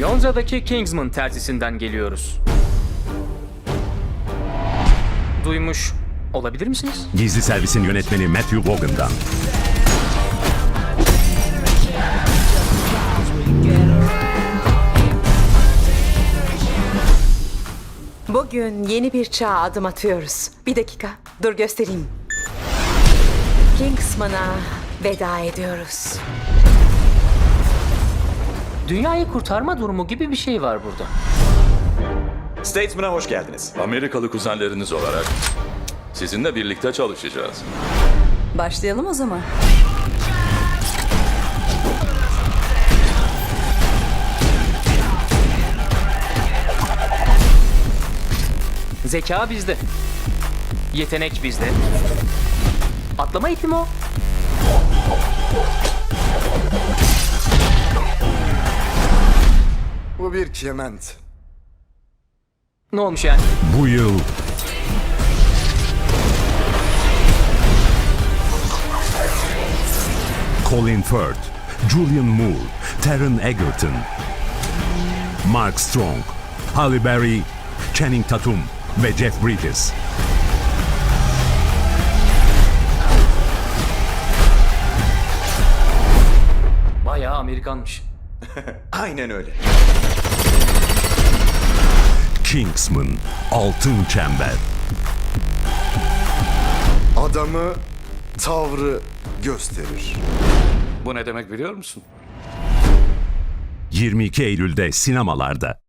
Londra'daki Kingsman terzisinden geliyoruz. Duymuş olabilir misiniz? Gizli servisin yönetmeni Matthew Vaughan'dan. Bugün yeni bir çağa adım atıyoruz. Bir dakika, dur göstereyim. Kingsman'a veda ediyoruz. Dünyayı kurtarma durumu gibi bir şey var burada. Statesman'a hoş geldiniz. Amerikalı kuzenleriniz olarak sizinle birlikte çalışacağız. Başlayalım o zaman. Zeka bizde. Yetenek bizde. Atlama ipim o. Bu bir kement. Ne olmuş yani? Bu yıl Colin Firth, Julian Moore, Taron Egerton, Mark Strong, Halle Berry, Channing Tatum ve Jeff Bridges. Bayağı Amerikanmış. Aynen öyle. Kingsman, Altın Çember. Adamı, tavrı gösterir. Bu ne demek biliyor musun? 22 Eylül'de sinemalarda.